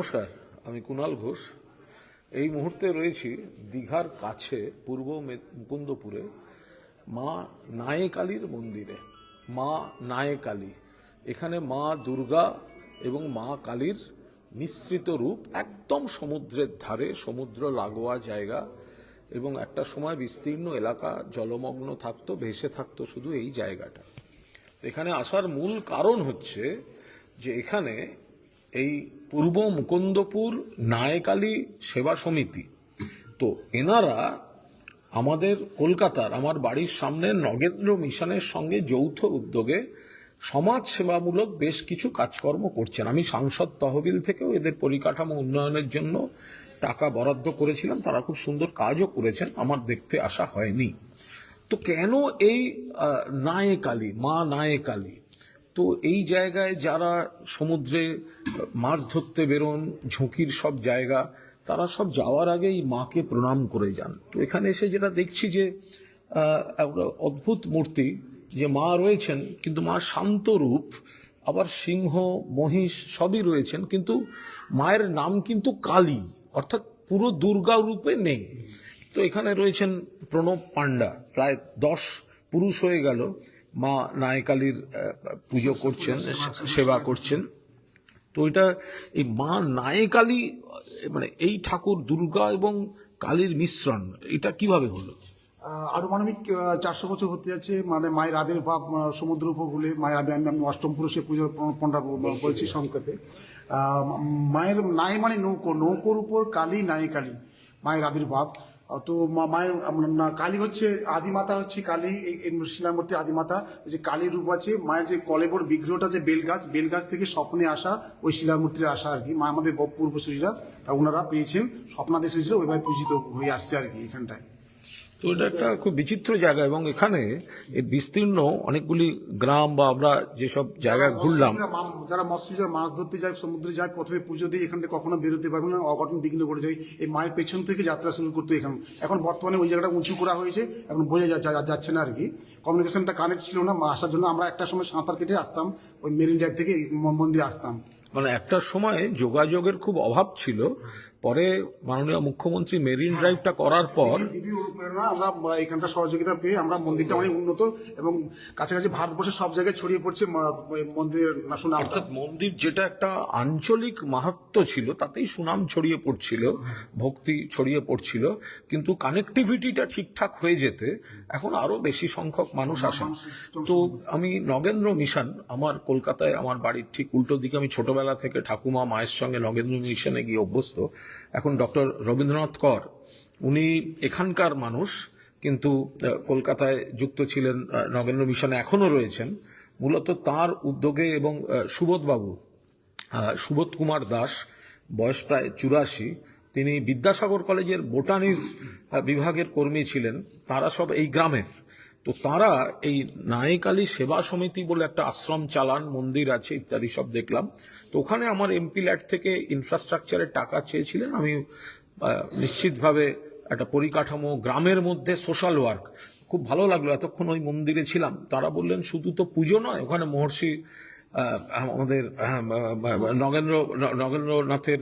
নমস্কার, আমি কুণাল ঘোষ। এই মুহূর্তে রয়েছি দীঘার কাছে, পূর্ব মুকুন্দপুরে, মা নায়েকালীর মন্দিরে। মা নায়েকালী। এখানে মা দুর্গা এবং মা কালীর মিশ্রিত রূপ একদম সমুদ্রের ধারে, সমুদ্র লাগোয়া জায়গা এবং একটা সময় বিস্তীর্ণ এলাকা, জলমগ্ন থাকতো, ভেসে থাকতো শুধু এই জায়গাটা। এখানে আসার মূল কারণ হচ্ছে যে এখানে এই পূর্ব মুকুন্দপুর নায়কালী সেবা সমিতি। তো এনারা আমাদের কলকাতার, আমার বাড়ির সামনে নগেন্দ্র মিশনের সঙ্গে যৌথ উদ্যোগে সমাজ সেবামূলক বেশ কিছু কাজকর্ম করছেন। আমি সাংসদ তহবিল থেকেও এদের পরিকাঠামো উন্নয়নের জন্য টাকা বরাদ্দ করেছিলাম। তারা খুব সুন্দর কাজও করেছেন, আমার দেখতে আসা হয়নি। তো কেন এই নায়েকালী, মা নায়েকালী? তো এই জায়গায় যারা সমুদ্রে মাছ ধরতে বেরোন, ঝুঁকির সব জায়গা, তারা সব যাওয়ার আগেই মাকে প্রণাম করে যান। তো এখানে এসে যেটা দেখছি যে অদ্ভুত মূর্তি যে মা রয়েছেন, কিন্তু মা শান্ত রূপ, আবার সিংহ, মহিষ সবই রয়েছেন, কিন্তু মায়ের নাম কিন্তু কালী, অর্থাৎ পুরো দুর্গা রূপে নেই। তো এখানে রয়েছেন প্রণব পান্ডা প্রায় দশ পুরুষ হয়ে গেল। মা নায়কালীর পুজো করছেন সেবা করছেন। তো এটা এই মা নায়কালী মানে এই ঠাকুর দুর্গা এবং কালীর মিশ্রণ এটা কীভাবে হলো? আহ, আনুমানিক চারশো বছর হতে যাচ্ছে মানে মায়ের আবির্ভাব সমুদ্র উপকূলে মায়ের আবির আমি অষ্টম পুরুষে পুজো পণ্ডা বলছি সংক্ষেপে। মায়ের নাই মানে নৌকো নৌকোর উপর কালী নাই কালী মায়ের আবির্ভাব। তো মায়ের কালী হচ্ছে আদিমাতা হচ্ছে কালী, এই শিলামূর্তি আদিমাতা যে কালীর রূপ আছে, মায়ের যে কলেবর বিগ্রহটা যে বেলগাছ বেলগাছ থেকে স্বপ্নে আসা, ওই শিলামূর্তির আসা আর কি। মা আমাদের পূর্বসূরীরা, তা ওনারা পেয়েছেন, স্বপ্নাদেশ হয়েছিল, ওইভাবে পূজিত হয়ে আসছে আর কি এখানটায়। তো এটা একটা খুব বিচিত্র জায়গা এবং এখানে এই বিস্তীর্ণ অনেকগুলি গ্রাম বা আমরা যেসব জায়গা ঘুরলাম যারা মা- যারা মৎস্যজীবীরা মাছ ধরতে যায় সমুদ্রে যায় প্রথমে পুজো দিয়ে এখান থেকে কখনো বেরোতে পারবে না অঘটন বিঘ্ন করে যায় এই মায়ের পেছন থেকে যাত্রা শুরু করতে এখন এখন বর্তমানে ওই জায়গাটা উঁচু করা হয়েছে এখন বোঝা যাচ্ছে না আর কি। কমিউনিকেশনটা কানেক্ট ছিল না আসার জন্য আমরা একটা সময় সাঁতার কেটে আসতাম ওই মেরিন ড্রাইভ থেকে মন্দিরে আসতাম। মানে একটা সময় যোগাযোগের খুব অভাব ছিল পরে মাননীয় মুখ্যমন্ত্রী মেরিন ড্রাইভটা করার পর অনুপ্রেরণা আমরা এখানটা সহযোগিতা পেয়ে আমরা মন্দিরটা অনেক উন্নত এবং কাছাকাছি ভারতবর্ষের সব জায়গায় ছড়িয়ে পড়ছে মন্দিরের নাম অর্থাৎ মন্দির যেটা একটা আঞ্চলিক মাহাত্ম ছিল তাতেই সুনাম ছড়িয়ে পড়ছিল ভক্তি ছড়িয়ে পড়ছিল কিন্তু কানেক্টিভিটিটা ঠিকঠাক হয়ে যেতে এখন আরও বেশি সংখ্যক মানুষ আসেন তো আমি নগেন্দ্র মিশন আমার কলকাতায় আমার বাড়ির ঠিক উল্টো দিকে আমি ছোটবেলা থেকে ঠাকুমা মায়ের সঙ্গে নগেন্দ্র মিশনে গিয়ে অভ্যস্ত এখন ডক্টর রবীন্দ্রনাথ কর, উনি এখানকার মানুষ, কিন্তু কলকাতায় যুক্ত ছিলেন নগেন্দ্র মিশনে এখনও রয়েছেন। মূলত তার উদ্যোগে এবং সুবোধবাবু সুবোধ কুমার দাস, বয়স প্রায় চুরাশি, তিনি বিদ্যাসাগর কলেজের বোটানির বিভাগের কর্মী ছিলেন। তারা সব এই গ্রামের। তো তারা এই নায়কালী সেবা সমিতি বলে একটা আশ্রম চালান, মন্দির আছে ইত্যাদি সব দেখলাম। তো ওখানে আমার এমপি ল্যাট থেকে ইনফ্রাস্ট্রাকচারের টাকা চেয়েছিলেন। আমি নিশ্চিতভাবে একটা পরিকাঠামো, গ্রামের মধ্যে সোশ্যাল ওয়ার্ক খুব ভালো লাগল, এতক্ষণ ওই মন্দিরে ছিলাম। তারা বললেন, শুধু তো পুজো নয়, ওখানে মহর্ষি আমাদের নগেন্দ্র, নগেন্দ্রনাথের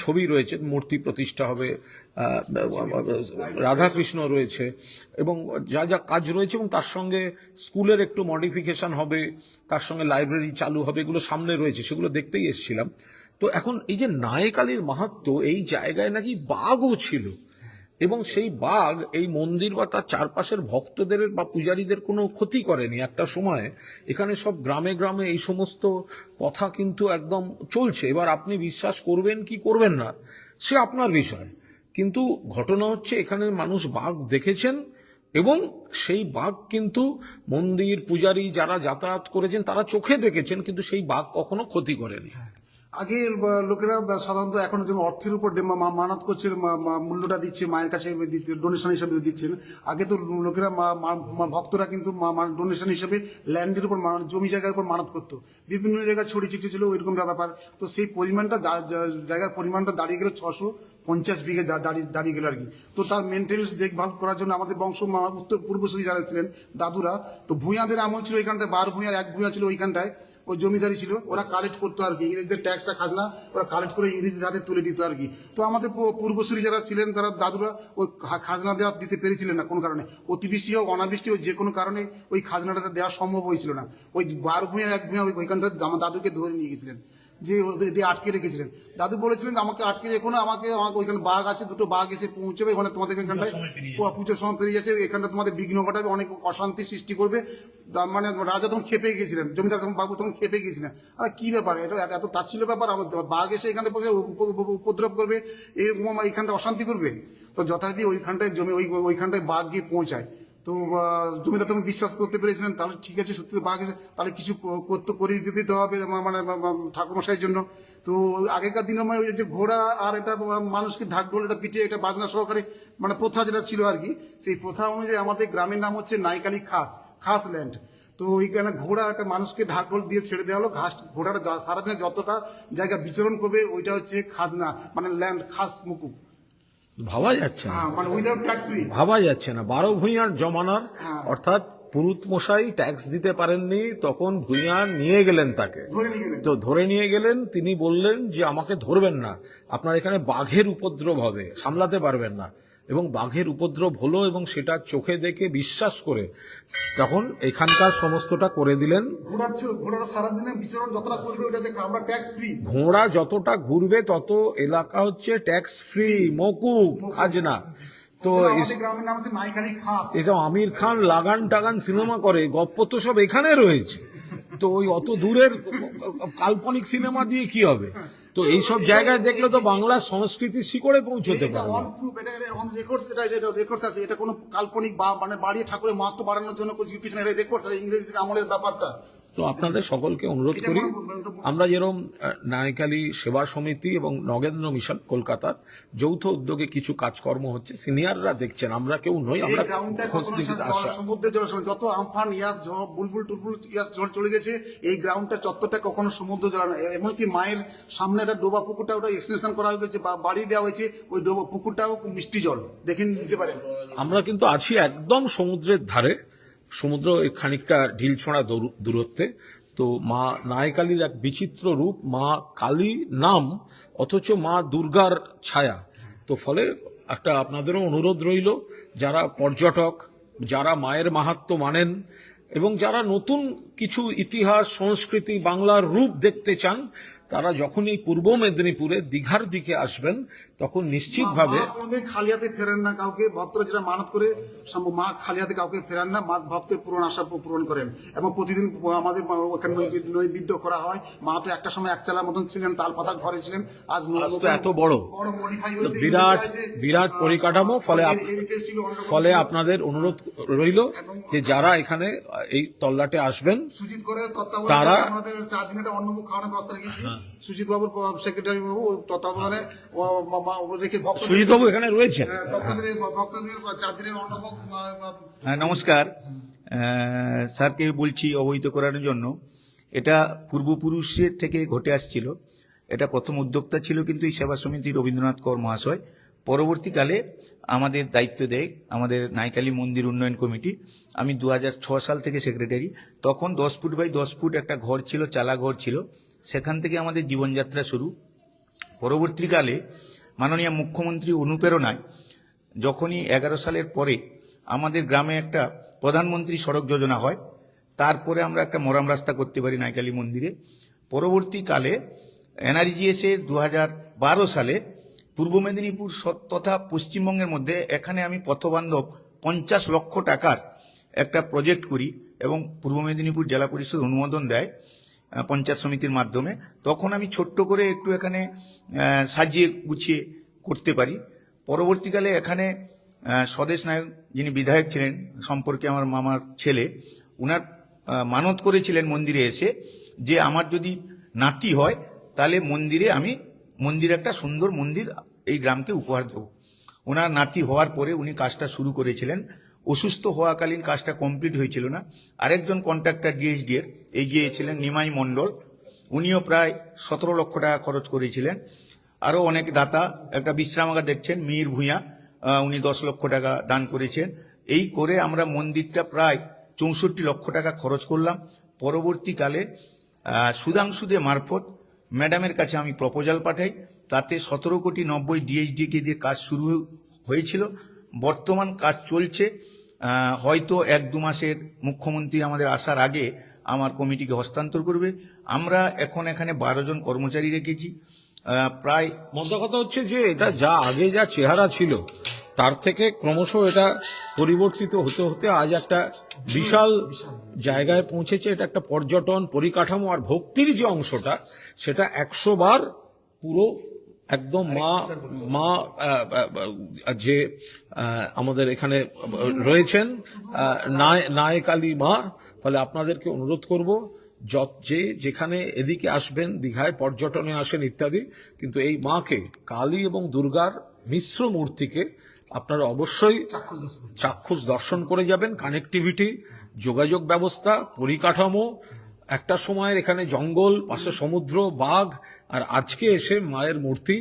ছবি রয়েছে, মূর্তি প্রতিষ্ঠা হবে রাধাকৃষ্ণ রয়েছে, এবং যা যা কাজ রয়েছে, এবং তার সঙ্গে স্কুলের একটু মডিফিকেশন হবে, তার সঙ্গে লাইব্রেরি চালু হবে, এগুলো সামনে রয়েছে, সেগুলো দেখতেই এসেছিলাম। তো এখন এই যে নায়কালীর মাহাত্ম এই জায়গায় নাকি বাঘও ছিল। এবং সেই বাঘ এই মন্দির বা তার চারপাশের ভক্তদের বা পূজারীদের কোনো ক্ষতি করেনি একটা সময়। এখানে সব গ্রামে গ্রামে এই সমস্ত কথা কিন্তু একদম চলছে। এবার আপনি বিশ্বাস করবেন কি করবেন না, সে আপনার বিষয়। কিন্তু ঘটনা হচ্ছে এখানে মানুষ বাঘ দেখেছেন এবং সেই বাঘ কিন্তু মন্দির পূজারী যারা যাতায়াত করেছেন তারা চোখে দেখেছেন, কিন্তু সেই বাঘ কখনো ক্ষতি করেনি। আগে লোকেরা সাধারণত এখন যেমন অর্থের উপর মানত করছে, মা- মা- মূল্যটা দিচ্ছে, মায়ের কাছে ডোনেশন হিসেবে দিচ্ছেন আগে তো লোকেরা ভক্তরা কিন্তু ডোনেশন হিসেবে ল্যান্ডের উপর জমি জায়গার উপর মানত করতো। বিভিন্ন জায়গায় ছড়িয়ে ছিটিয়ে ছিল, ওইরকম ব্যাপার। তো সেই পরিমাণটা জায়গার পরিমাণটা দাঁড়িয়ে গেল ছশো পঞ্চাশ বিঘে দাঁড়িয়ে দাঁড়িয়ে গেল আর কি। তো তার মেনটেন্স দেখভাল করার জন্য আমাদের বংশ উত্তর পূর্বসূরি যারা ছিলেন, দাদুরা, তো ভূঁয়াদের আমল ছিল ওইখানটায়, বার ভূঁয়ার এক ভূঁয়া ছিল ওইখানটায়। ওই জমিদারি ছিল, ওরা কালেক্ট করতো আর কি। ইংরেজদের ট্যাক্সটা খাজনা ওরা কালেক্ট করে ইংরেজদের হাতে তুলে দিত আর কি। তো আমাদের পূর্বসূরি যারা ছিলেন, তারা দাদুরা ওই খাজনা দেওয়া দিতে পেরেছিলেন না কোনো কারণে। অতিবৃষ্টি হোক, অনাবৃষ্টি হোক, যে কোনো কারণে ওই খাজনাটা দেওয়া সম্ভব হয়েছিল না। ওই বার ভূঁয়া এক ভূঁয়া ওই- ওইখানটা দাদুকে ধরে নিয়ে গেছিলেন। যে ওদের আটকে রেখেছিলেন। দাদু বলেছিলেন আমাকে আটকে রেখো না আমাকে আমাকে ওইখানে বাঘ আছে দুটো বাঘ এসে পৌঁছবে ওখানে তোমাদের এখানটায় পুজোর সময় পেরিয়ে যাচ্ছে এখানটা তোমাদের বিঘ্ন ঘটাবে অনেক অশান্তি সৃষ্টি করবে। মানে রাজা তখন খেপে গেছিলেন জমিদার তখন বাবু তখন খেপে গেছিলেন আর কি ব্যাপার? এটা এত- তাচ্ছিল ব্যাপার আমার বাঘ এসে এখানে উপদ্রব করবে এরকম এইখানটা অশান্তি করবে? তো যথারীতি ওইখানটায় জমি ওই ওইখানটায় বাঘ গিয়ে পৌঁছায়। তো জমিদার তখন বিশ্বাস করতে পেরেছিলেন, তাহলে ঠিক আছে, সত্যি বাঘ তাহলে কিছু করতে করে দিতে হবে মানে ঠাকুরমশাইয়ের জন্য। তো আগেকার দিনে ওই যে ঘোড়া আর এটা মানুষকে ঢাক ঢোল, এটা পিঠে এটা বাজনা সহকারে মানে প্রথা যেটা ছিল আর কি, সেই প্রথা অনুযায়ী আমাদের গ্রামের নাম হচ্ছে নাইকালি খাস খাস ল্যান্ড। তো ওইখানে ঘোড়া একটা মানুষকে ঢাক ঢোল দিয়ে ছেড়ে দেওয়া হলো, ঘাস, ঘোড়াটা সারাদিনে যতটা জায়গা বিচরণ করবে, ওইটা হচ্ছে খাজনা মানে ল্যান্ড, খাস মুকুব। ভাবা যাচ্ছে না। হ্যাঁ মানে উইদাউট ট্যাক্স ফ্রি ভাবা যাচ্ছে না। বারো ভূঁইয়ার জমানার হ্যাঁ। অর্থাৎ পুরুত মশাই ট্যাক্স দিতে পারেননি তখন ভূঁইয়া নিয়ে গেলেন তাকে। তো ধরে নিয়ে গেলেন তিনি বললেন যে আমাকে ধরবেন না। আপনার এখানে বাঘের উপদ্রব হবে সামলাতে পারবেন না। এবং বাঘের উপদ্রব হলো এবং সেটা চোখে দেখে বিশ্বাস করে তখন এখানকার সমস্তটা করে দিলেন। ঘোড়ার ঘোড়াটা সারাদিনে বিচরণ যতটা করবে ওইটা যে আমরা ট্যাক্স ফ্রি ঘোড়া যতটা ঘুরবে তত এলাকা হচ্ছে ট্যাক্স ফ্রি মকুব খাজনা। তো এসব আমির খান লাগান টাগান সিনেমা করে গপ্প তো সব এখানে রয়েছে। তো ওই অত দূরের কাল্পনিক সিনেমা দিয়ে কি হবে? তো এই সব জায়গায় দেখলে তো বাংলার সংস্কৃতির শিকড়ে পৌঁছতে এটা রেকর্ডস আছে। এটা কোনো কাল্পনিক বা মানে বাড়িয়ে ঠাকুরের মাহাত্ম বাড়ানোর জন্য কিছু কিছু রেকর্ডস আছে ইংরেজি আমলের ব্যাপারটা। তো আপনাদের সকলকে অনুরোধ করি আমরা যেরকম আহ, নারিকালী সেবা সমিতি এবং নগেন্দ্র মিশন কলকাতার যৌথ উদ্যোগে কিছু কাজকর্ম হচ্ছে সিনিয়ররা দেখছেন আমরা কেউ নই আমরা সমুদ্রের জল যত আমফান ইয়াস ঝড় বুলবুল টুলবুল ইয়াস ঝড় চলে গেছে এই গ্রাউন্ডটা চত্বরটা কখনো সমুদ্র জল এমনকি মায়ের সামনে একটা ডোবা পুকুরটা ওটা এক্সটেনশন করা হয়েছে বা বাড়িয়ে দেওয়া হয়েছে ওই ডোবা পুকুরটাও মিষ্টি জল। দেখে নিতে পারেন। আমরা কিন্তু আছি একদম সমুদ্রের ধারে সমুদ্র খানিকটা ঢিল ছোঁড়া দূর- দূরত্বে। তো মা নায়কালীর এক বিচিত্র রূপ, মা কালী নাম, অথচ মা দুর্গার ছায়া। তো ফলে একটা আপনাদেরও অনুরোধ রইল, যারা পর্যটক, যারা মায়ের মাহাত্ম্য মানেন, এবং যারা নতুন কিছু ইতিহাস, সংস্কৃতি, বাংলার রূপ দেখতে চান তারা যখন এই পূর্ব মেদিনীপুরে দীঘার দিকে আসবেন তখন নিশ্চিতভাবে মা কোনোদিন খালি হাতে ফেরেন না কাউকে ভক্তরা যেটা মানত করে মা খালি হাতে কাউকে ফেরান না মা ভক্তের পূরণ আশা পূরণ করেন। এবং প্রতিদিন আমাদের ওখানে নৈবেদ্য- করা হয়। মা তো একটা সময় এক চালার মতন ছিলেন তাল পাতা ঘরে ছিলেন আজ এত বড়। বিরাট বিরাট পরিকাঠামো ফলে ফলে আপনাদের অনুরোধ রইল যে যারা এখানে এই তল্লাটে আসবেন সুজিত করে তত্ত্বাবধানে তারা- হ্যাঁ। আমাদের চার দিন একটা অন্নভোগ খাওয়ানোর ব্যবস্থা রেখেছি। সুজিত বাবুর সেক্রেটারি বাবু তত্ত্বাবধানে রেখে ভক্ত সুজিতবাবু এখানে রয়েছেন? ভক্তদের ভক্তদের চার দিনের অন্নভোগ হ্যাঁ নমস্কার। স্যারকে বলছি অবহিত করার জন্য। এটা পূর্বপুরুষের থেকে ঘটে আসছিল। এটা প্রথম উদ্যোক্তা ছিল কিন্তু এই সেবা সমিতি রবীন্দ্রনাথ কর মহাশয়। পরবর্তীকালে আমাদের দায়িত্ব দেয় আমাদের নাইকালি মন্দির উন্নয়ন কমিটি। আমি দু সাল থেকে সেক্রেটারি তখন দশ ফুট বাই দশ ফুট একটা ঘর ছিল চালা ঘর ছিল। সেখান থেকে আমাদের জীবনযাত্রা শুরু। পরবর্তীকালে মাননীয় মুখ্যমন্ত্রী অনুপ্রেরণায় যখনই এগারো সালের পরে আমাদের গ্রামে একটা প্রধানমন্ত্রী সড়ক যোজনা হয়, তারপরে আমরা একটা মরাম রাস্তা করতে পারি নাইকালি মন্দিরে। পরবর্তীকালে এনআরজিএস এর দু বারো সালে পূর্ব মেদিনীপুর তথা পশ্চিমবঙ্গের মধ্যে এখানে আমি পথবান্ধব পঞ্চাশ লক্ষ টাকার একটা প্রজেক্ট করি এবং পূর্ব মেদিনীপুর জেলা পরিষদ অনুমোদন দেয়। পঞ্চায়েত সমিতির মাধ্যমে, তখন আমি ছোট্ট করে একটু এখানে সাজিয়ে গুছিয়ে করতে পারি। পরবর্তীকালে এখানে স্বদেশ নায়ক যিনি বিধায়ক ছিলেন, সম্পর্কে আমার মামার ছেলে, উনার মানত করেছিলেন মন্দিরে এসে যে আমার যদি নাতি হয়, তাহলে মন্দিরে আমি মন্দির একটা সুন্দর মন্দির এই গ্রামকে উপহার দেবো। ওনার নাতি হওয়ার পরে উনি কাজটা শুরু করেছিলেন। অসুস্থ হওয়াকালীন কাজটা কমপ্লিট হয়েছিল না। আরেকজন কন্ট্রাক্টর ডিএইচডি এর এগিয়েছিলেন নিমাই মণ্ডল। উনিও প্রায় সতেরো লক্ষ টাকা খরচ করেছিলেন। আরও অনেক দাতা একটা বিশ্রামাগার দেখছেন মীর আহ, উনি দশ লক্ষ টাকা দান করেছেন। এই করে আমরা মন্দিরটা প্রায় চৌষট্টি লক্ষ টাকা খরচ করলাম। পরবর্তীকালে আহ, সুধাংশু দে মারফত ম্যাডামের কাছে আমি প্রপোজাল পাঠাই। তাতে সতেরো কোটি নব্বই ডিএইচডিকে দিয়ে কাজ শুরু হয়েছিল। বর্তমান কাজ চলছে হয়তো এক দু মাসের মুখ্যমন্ত্রী আমাদের আসার আগে আমার কমিটিকে হস্তান্তর করবে। আমরা এখন এখানে বারো জন কর্মচারী রেখেছি প্রায় মোদ্দা কথা হচ্ছে যে এটা যা আগে যা চেহারা ছিল, তার থেকে ক্রমশ এটা পরিবর্তিত হতে হতে আজ একটা বিশাল জায়গায় পৌঁছেছে। এটা একটা পর্যটন পরিকাঠামো আর ভক্তির যে অংশটা, সেটা একশো বার পুরো একদম মা মা যে আমাদের এখানে রয়েছেন আহ, নায়- নায়কালী মা ফলে আপনাদেরকে অনুরোধ করব যত যে যেখানে এদিকে আসবেন দীঘায় পর্যটনে আসেন ইত্যাদি কিন্তু এই মাকে কালী এবং দুর্গার মিশ্র মূর্তিকে আপনারা অবশ্যই চাক্ষুষ দর্শন করে যাবেন কানেক্টিভিটি যোগাযোগ ব্যবস্থা পরিকাঠামো একটা সময়ের এখানে জঙ্গল পাশে সমুদ্র বাঘ আর আজকে এসে মায়ের মূর্তি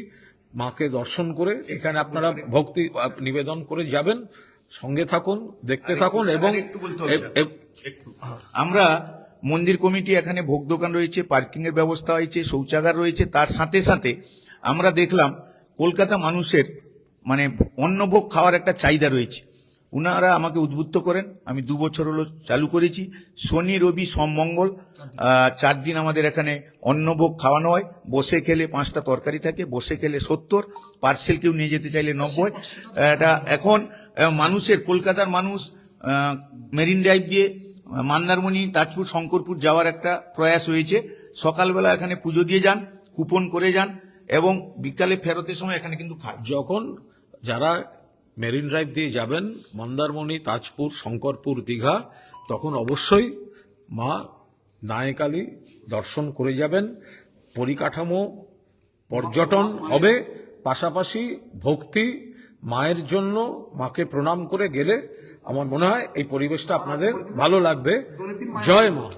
মাকে দর্শন করে এখানে আপনারা ভক্তি নিবেদন করে যাবেন। সঙ্গে থাকুন দেখতে থাকুন এবং আমরা মন্দির কমিটি এখানে ভোগ দোকান রয়েছে পার্কিং এর ব্যবস্থা হয়েছে শৌচাগার রয়েছে তার সাথে সাথে আমরা দেখলাম কলকাতা মানুষের মানে অন্নভোগ খাওয়ার একটা চাহিদা রয়েছে। উনারা আমাকে উদ্বুদ্ধ করেন। আমি দু বছর হলো চালু করেছি। শনি, রবি, সোম, মঙ্গল চার দিন আমাদের এখানে অন্নভোগ খাওয়ানো হয়। বসে খেলে পাঁচটা তরকারি থাকে, বসে খেলে সত্তর, পার্সেল কেউ নিয়ে যেতে চাইলে নব্বই। এটা এখন মানুষের, কলকাতার মানুষ মেরিন ড্রাইভ দিয়ে মন্দারমণি, তাজপুর, শঙ্করপুর যাওয়ার একটা প্রয়াস হয়েছে সকালবেলা এখানে পুজো দিয়ে যান, কুপন করে যান এবং বিকালে ফেরতের সময় এখানে কিন্তু খায়। যখন যারা মেরিন ড্রাইভ দিয়ে যাবেন মন্দারমণি, তাজপুর, শঙ্করপুর, দীঘা। তখন অবশ্যই মা নায়কালী দর্শন করে যাবেন। পরিকাঠামো পর্যটন হবে। পাশাপাশি ভক্তি, মায়ের জন্য মাকে প্রণাম করে গেলে আমার মনে হয় এই পরিবেশটা আপনাদের ভালো লাগবে। জয় মা।